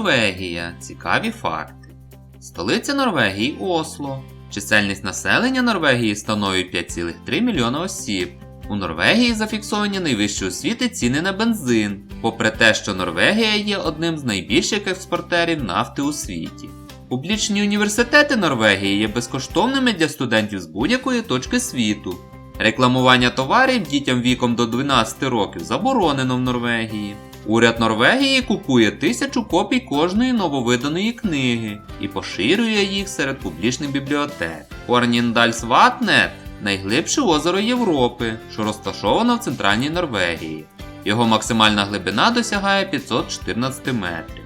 Норвегія. Цікаві факти. Столиця Норвегії Осло. Чисельність населення Норвегії становить 5,3 мільйона осіб. У Норвегії зафіксовані найвищі у світі ціни на бензин, попри те, що Норвегія є одним з найбільших експортерів нафти у світі. Публічні університети Норвегії є безкоштовними для студентів з будь-якої точки світу. Рекламування товарів дітям віком до 12 років заборонено в Норвегії. Уряд Норвегії купує тисячу копій кожної нововиданої книги і поширює їх серед публічних бібліотек. Хорніндальсватнет найглибше озеро Європи, що розташовано в центральній Норвегії. Його максимальна глибина досягає 514 метрів.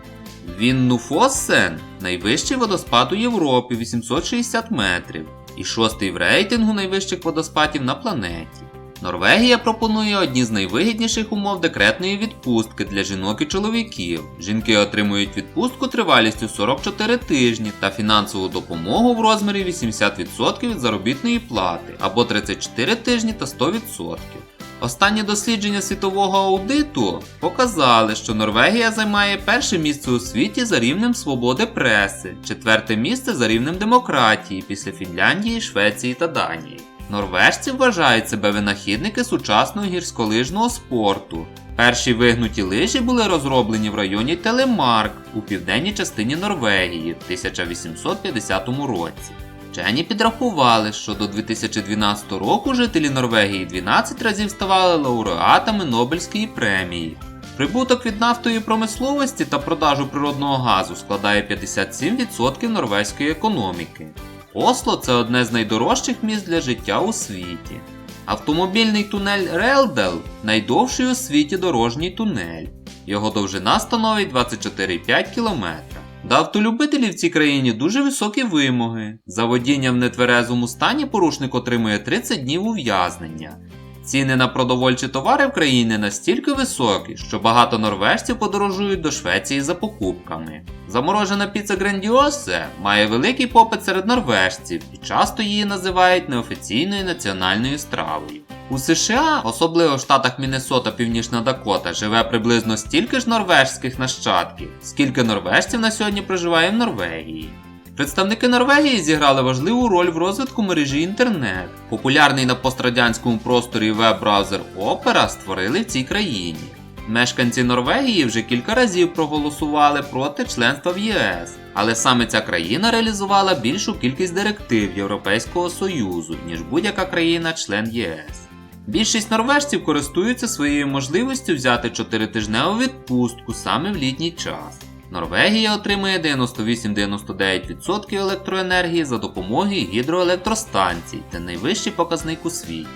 Віннуфоссен найвищий водоспад у Європі 860 метрів і шостий в рейтингу найвищих водоспадів на планеті. Норвегія пропонує одні з найвигідніших умов декретної відпустки для жінок і чоловіків. Жінки отримують відпустку тривалістю 44 тижні та фінансову допомогу в розмірі 80% від заробітної плати або 34 тижні та 100%. Останні дослідження світового аудиту показали, що Норвегія займає перше місце у світі за рівнем свободи преси, четверте місце за рівнем демократії після Фінляндії, Швеції та Данії. Норвежці вважають себе винахідники сучасного гірськолижного спорту. Перші вигнуті лижі були розроблені в районі Телемарк у південній частині Норвегії в 1850 році. Вчені підрахували, що до 2012 року жителі Норвегії 12 разів ставали лауреатами Нобельської премії. Прибуток від нафтової промисловості та продажу природного газу складає 57% норвезької економіки. Осло це одне з найдорожчих міст для життя у світі. Автомобільний тунель Релдел найдовший у світі дорожній тунель. Його довжина становить 24,5 км. До автолюбителів в цій країні дуже високі вимоги. За водіння в нетверезому стані порушник отримує 30 днів ув'язнення. Ціни на продовольчі товари в країні настільки високі, що багато норвежців подорожують до Швеції за покупками. Заморожена піца Грандіосе має великий попит серед норвежців і часто її називають неофіційною національною стравою. У США, особливо в штатах Міннесота, Північна Дакота, живе приблизно стільки ж норвежських нащадків, скільки норвежців на сьогодні проживає в Норвегії. Представники Норвегії зіграли важливу роль в розвитку мережі інтернет. Популярний на пострадянському просторі веб-браузер Opera створили в цій країні. Мешканці Норвегії вже кілька разів проголосували проти членства в ЄС, але саме ця країна реалізувала більшу кількість директив Європейського Союзу, ніж будь-яка країна-член єС. Більшість норвежців користуються своєю можливістю взяти 4-тижневу відпустку саме в літній час. Норвегія отримує 98-99% електроенергії за допомогою гідроелектростанцій та найвищий показник у світі.